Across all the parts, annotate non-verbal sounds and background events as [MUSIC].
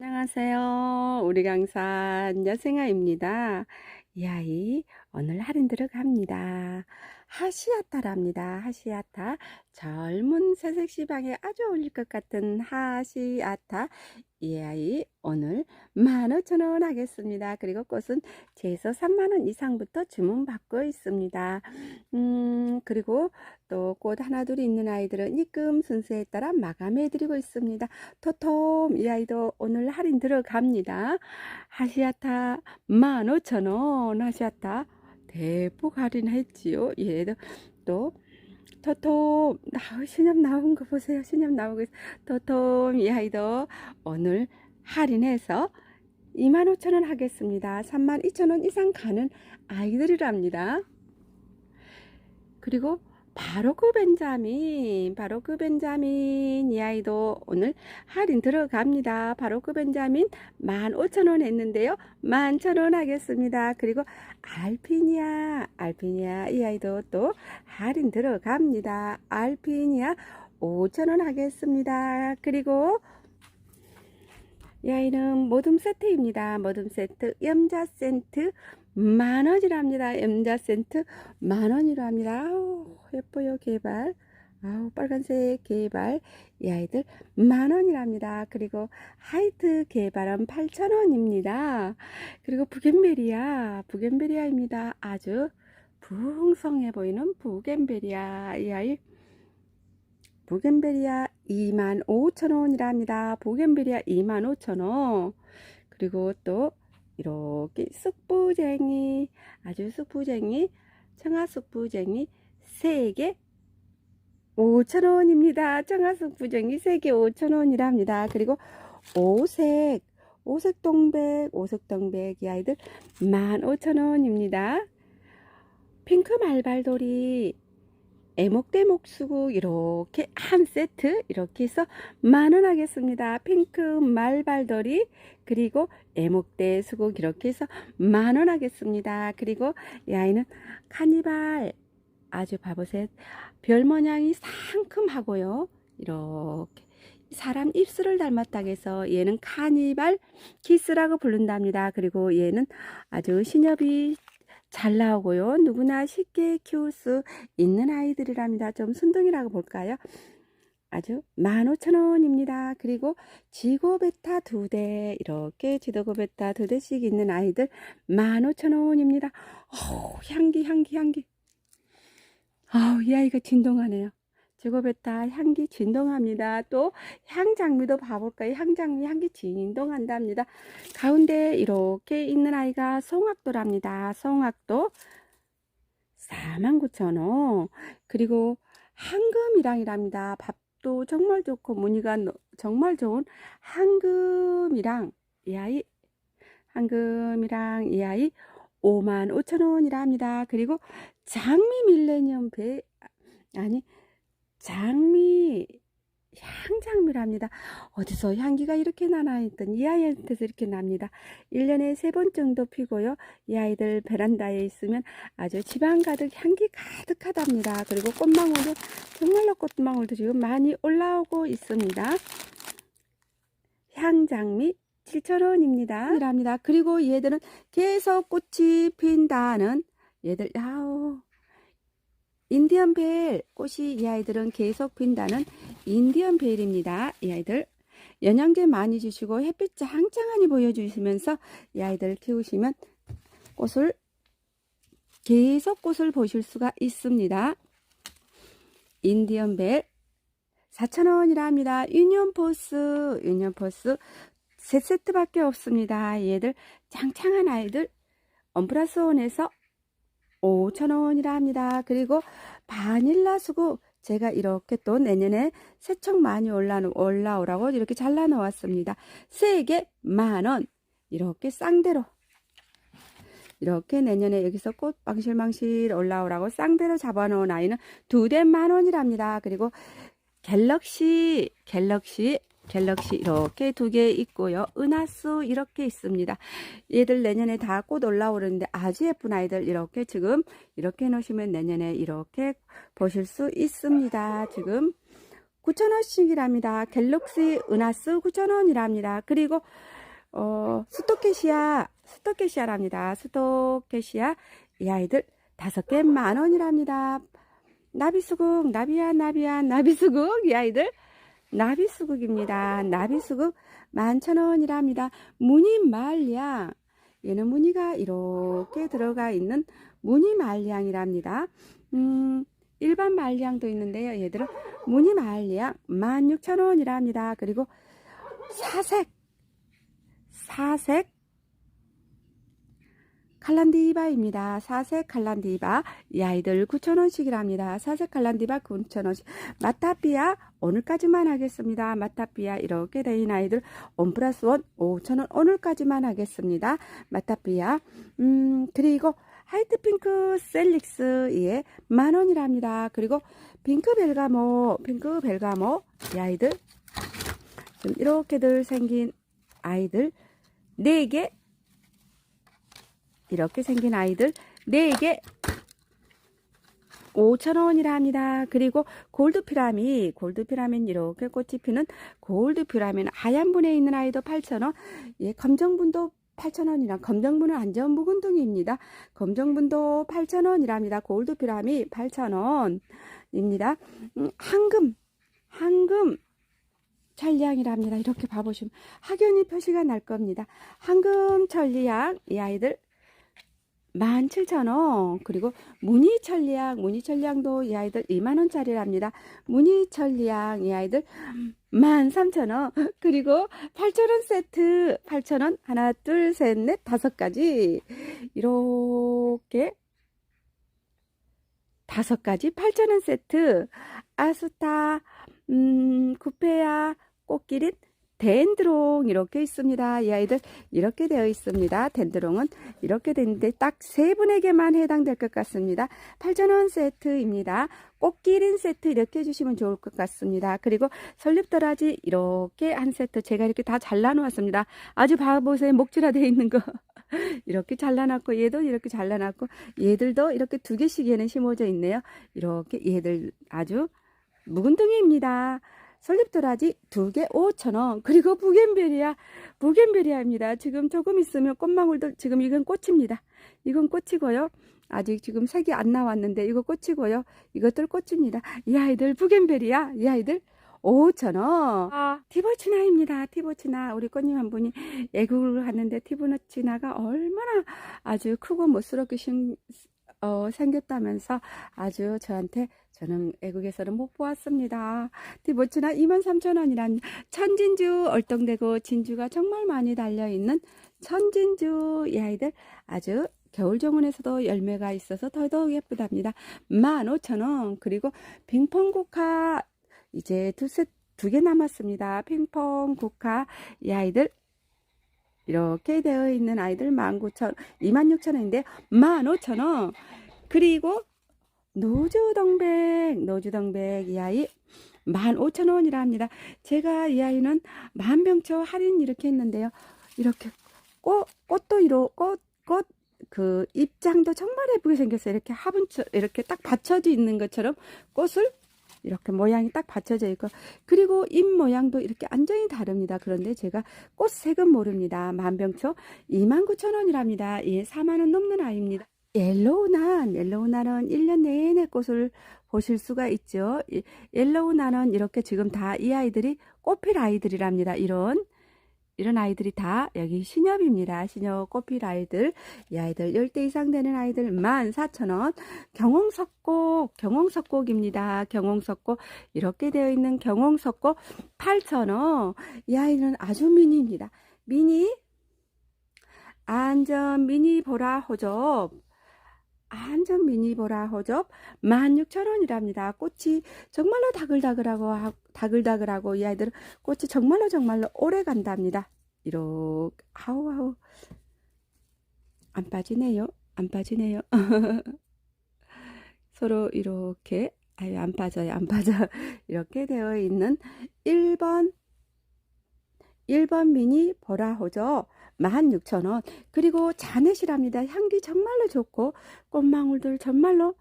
안녕하세요. 우리 강산 여생아입니다. 이 아이 오늘 할인 들어갑니다. 하시아타랍니다. 하시아타. 젊은 새색 시방에 아주 어울릴 것 같은 하시아타. 이 아이 오늘 15,000원 하겠습니다. 그리고 꽃은 최소 3만원 이상부터 주문받고 있습니다. 음, 그리고 또 꽃 하나 둘 있는 아이들은 입금 순서에 따라 마감해 드리고 있습니다. 토톰 이 아이도 오늘 할인 들어갑니다. 하시아타 15,000원 하시아타 대폭 할인했지요. 얘도 또 토톰 나 신협 나온 거 보세요. 신협 나오고. 토톰 이 아이도 오늘 할인해서 25,000원 하겠습니다. 32,000원 이상 가는 아이들이랍니다. 그리고 바로 그 벤자민, 바로 그 벤자민 이 아이도 오늘 할인 들어갑니다. 바로 그 벤자민 15,000원 했는데요. 11,000원 하겠습니다. 그리고 알피니아, 알피니아 이 아이도 또 할인 들어갑니다. 알피니아 5,000원 하겠습니다. 그리고 이 아이는 모듬 세트입니다. 모듬 세트, 염자 세트 만원이랍니다. 염자 세트 만원이라 합니다. 아우, 예뻐요, 개발. 아우, 빨간색 개발. 이 아이들 만원이랍니다. 그리고 하이트 개발은 8,000원입니다. 그리고 부겐베리아, 부겐베리아입니다. 아주 풍성해 보이는 부겐베리아. 이 아이 부겐베리아 25,000원이랍니다. 부겐베리아 25,000원. 그리고 또 이렇게 쑥부쟁이 아주 쑥부쟁이 청아 쑥부쟁이 3개 5,000원입니다. 청아 쑥부쟁이 3개 5,000원이랍니다. 그리고 오색 오색 동백 오색 동백 이 아이들 15,000원입니다. 핑크 말발돌이 애목대목 수국 이렇게 한 세트 이렇게 해서 만원 하겠습니다. 핑크 말발돌이 그리고 애목대 수국 이렇게 해서 만원 하겠습니다. 그리고 이 아이는 카니발 아주 봐보세요. 별 모양이 상큼하고요. 이렇게 사람 입술을 닮았다고 해서 얘는 카니발 키스라고 부른답니다. 그리고 얘는 아주 신엽이 잘 나오고요. 누구나 쉽게 키울 수 있는 아이들이랍니다. 좀 순둥이라고 볼까요? 아주 15,000원입니다. 그리고 지고베타 두 대, 이렇게 지도고베타 두 대씩 있는 아이들 15,000원입니다. 어 향기, 향기, 향기. 아우, 이 아이가 진동하네요. 지고베타 향기 진동합니다. 또 향장미도 봐볼까요? 향장미 향기 진동한답니다. 가운데 이렇게 있는 아이가 송악도랍니다. 송악도 49,000원. 그리고 황금이랑이랍니다. 밥도 정말 좋고 무늬가 정말 좋은 황금이랑 이 아이 황금이랑 이 아이 55,000원이랍니다. 그리고 장미 밀레니엄 배 아니 장미 향장미랍니다. 어디서 향기가 이렇게 나나 했던 이 아이한테서 이렇게 납니다. 1년에 세 번 정도 피고요. 이 아이들 베란다에 있으면 아주 지방 가득 향기 가득하답니다. 그리고 꽃망울도 정말로 꽃망울도 지금 많이 올라오고 있습니다. 향장미 7,000원입니다. 이랍니다. 그리고 얘들은 계속 꽃이 핀다는 얘들 야우 인디언 벨 꽃이 이 아이들은 계속 핀다는 인디언 벨입니다. 이 아이들 영양제 많이 주시고 햇빛 짱짱하니 보여주시면서 이 아이들 키우시면 꽃을 계속 꽃을 보실 수가 있습니다. 인디언 벨 4,000원이라 합니다. 유니온 포스, 유니온 포스 세 세트밖에 없습니다. 얘들 짱짱한 아이들 엄플러스 원에서 5,000원이라 합니다. 그리고 바닐라 수국 제가 이렇게 또 내년에 세척 많이 올라, 올라오라고 이렇게 잘라 놓았습니다. 3개 만원 이렇게 쌍대로 이렇게 내년에 여기서 꽃 망실망실 올라오라고 쌍대로 잡아놓은 아이는 두 대 만원이랍니다. 그리고 갤럭시 갤럭시 갤럭시 이렇게 두 개 있고요. 은하수 이렇게 있습니다. 얘들 내년에 다 꽃 올라오는데 아주 예쁜 아이들 이렇게 지금 이렇게 놓으시면 내년에 이렇게 보실 수 있습니다. 지금 9,000원씩이랍니다. 갤럭시 은하스 9,000원이랍니다. 그리고 어, 스토케시아 스토케시아랍니다. 스토케시아 이 아이들 다섯 개 만 원이랍니다. 나비수국 나비야 나비야 나비수국 이 아이들 나비수국입니다. 나비수국 만천원이랍니다. 무늬 말량 얘는 무늬가 이렇게 들어가 있는 무늬 말량이랍니다. 음, 일반 말량도 있는데요. 얘들은 무늬 말량 16,000원이랍니다. 그리고 사색 사색 칼란디바입니다. 사색 칼란디바 이 아이들 9,000원씩이랍니다. 사색 칼란디바 9,000원씩 마타피아 오늘까지만 하겠습니다. 마타피아 이렇게 된 아이들 원 플러스 원 5,000원 오늘까지만 하겠습니다. 마타피아 음 그리고 하이트 핑크 셀릭스 예 만원이랍니다. 그리고 핑크 벨가모 핑크 벨가모 이 아이들 좀 이렇게들 생긴 아이들 4개 이렇게 생긴 아이들 4개 5,000원이라 합니다. 그리고 골드 피라미, 골드 피라민 이렇게 꽃이 피는 골드 피라민 하얀 분에 있는 아이도 8,000원, 예, 검정 분도 8,000원이랑 검정분은 안전 묵은둥이입니다. 검정분도 8,000원이랍니다. 골드 피라미 8,000원입니다. 음, 황금, 황금 천리향이랍니다. 이렇게 봐보시면 확연히 표시가 날 겁니다. 황금 천리향 이 아이들 17,000원. 그리고 무늬천리향 무늬천리향도 이 아이들 2만원짜리랍니다. 무늬천리향 이 아이들 13,000원. 그리고 8,000원 세트 8,000원. 하나 둘 셋 넷 다섯 가지. 이렇게 다섯 가지 8,000원 세트. 아스타 음, 구페야 꽃기린 덴드롱 이렇게 있습니다. 이 아이들 이렇게 되어 있습니다. 덴드롱은 이렇게 되는데 딱 세 분에게만 해당될 것 같습니다. 8,000원 세트입니다. 꽃기린 세트 이렇게 해주시면 좋을 것 같습니다. 그리고 설립도라지 이렇게 한 세트 제가 이렇게 다 잘라놓았습니다. 아주 봐보세요. 목줄화되어 있는 거. [LAUGHS] 이렇게 잘라놨고 얘도 이렇게 잘라놨고 얘들도 이렇게 두 개씩 얘는 심어져 있네요. 이렇게 얘들 아주 묵은둥이입니다. 솔잎도라지 두개 5,000원. 그리고 부겐베리아, 부겐베리아입니다. 지금 조금 있으면 꽃망울들, 지금 이건 꽃입니다. 이건 꽃이고요. 아직 지금 색이 안 나왔는데 이거 꽃이고요. 이것들 꽃입니다. 이 아이들 부겐베리아, 이 아이들 5,000원. 아, 티보치나입니다. 티보치나. 우리 꽃님 한 분이 애국을 하는데 티보치나가 얼마나 아주 크고 멋스럽게 신, 어, 생겼다면서 아주 저한테 저는 애국에서는 못 보았습니다. 티보츠나 23,000원이란 천진주 얼떡대고 진주가 정말 많이 달려있는 천진주 이 아이들 아주 겨울 정원에서도 열매가 있어서 더더욱 예쁘답니다. 15,000원 그리고 핑퐁국화 이제 두세 두 개 남았습니다. 핑퐁 국화 이 아이들 이렇게 되어 있는 아이들 19,000원, 26,000원인데 15,000원. 그리고 노주동백, 노주동백 이 아이 15,000원이라 합니다. 제가 이 아이는 만병초 할인 이렇게 했는데요. 이렇게 꽃, 꽃도 이로, 꽃, 꽃, 그 입장도 정말 예쁘게 생겼어요. 이렇게 화분처, 이렇게 딱 받쳐져 있는 것처럼 꽃을 이렇게 모양이 딱 받쳐져 있고 그리고 잎 모양도 이렇게 완전히 다릅니다. 그런데 제가 꽃 색은 모릅니다. 만병초 29,000원이랍니다. 예, 4만원 넘는 아이입니다. 옐로우난, 옐로우난은 1년 내내 꽃을 보실 수가 있죠. 이 옐로우난은 이렇게 지금 다 이 아이들이 꽃필 아이들이랍니다. 이런 이런 아이들이 다 여기 신엽입니다. 신엽 꽃필 아이들. 이 아이들 10대 이상 되는 아이들 14,000원. 경홍석곡, 경홍석곡입니다. 경홍석곡. 이렇게 되어 있는 경홍석곡 8,000원. 이 아이는 아주 미니입니다. 미니. 안전 미니 보라 호접. 안전 미니 보라 호접 16,000원이랍니다. 꽃이 정말로 다글다글하고 다글다글하고 이 아이들은 꽃이 정말로 정말로 오래 간답니다. 이렇게 아우 아우 안 빠지네요. 안 빠지네요. [LAUGHS] 서로 이렇게 아유 안 빠져요. 안 빠져. [LAUGHS] 이렇게 되어 있는 1번 1번 미니 보라호죠. 16,000원. 그리고 자넷이랍니다. 향기 정말로 좋고 꽃망울들 정말로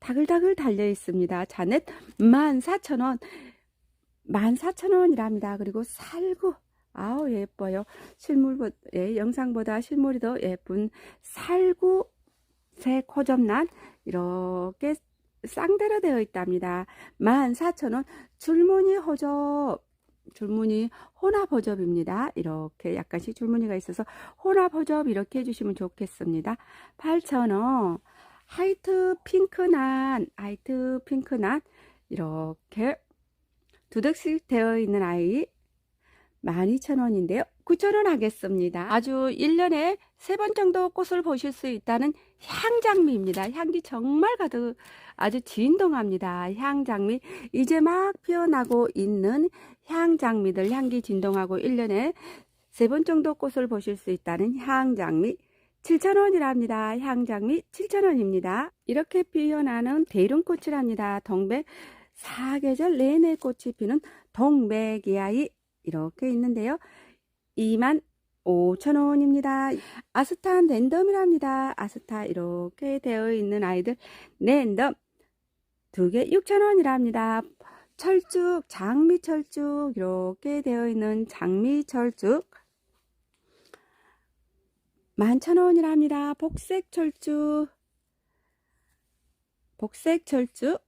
다글다글 달려 있습니다. 자넷 14,000원. 14,000원이랍니다. 그리고 살구 아우 예뻐요. 실물 예, 영상보다 실물이 더 예쁜 살구 색 호접란 이렇게 쌍대로 되어 있답니다. 14,000원 줄무늬 호접 줄무늬 혼합 호접입니다. 이렇게 약간씩 줄무늬가 있어서 혼합 호접 이렇게 해주시면 좋겠습니다. 8,000원 하이트 핑크난 하이트 핑크난 이렇게 두덕씩 되어 있는 아이 12,000원인데요. 9,000원 하겠습니다. 아주 1년에 3번 정도 꽃을 보실 수 있다는 향장미입니다. 향기 정말 가득 아주 진동합니다. 향장미 이제 막 피어나고 있는 향장미들 향기 진동하고 1년에 3번 정도 꽃을 보실 수 있다는 향장미 7,000원이랍니다. 향장미 7,000원입니다. 이렇게 피어나는 대륜꽃이랍니다. 동백 사계절 내내 꽃이 피는 동백이아이 이렇게 있는데요. 2만 5천원입니다. 아스탄 랜덤이랍니다. 아스타 이렇게 되어 있는 아이들 랜덤 두 개 6천원이랍니다. 철쭉, 장미 철쭉 이렇게 되어 있는 장미 철쭉 11,000원이랍니다. 복색 철쭉 복색 철쭉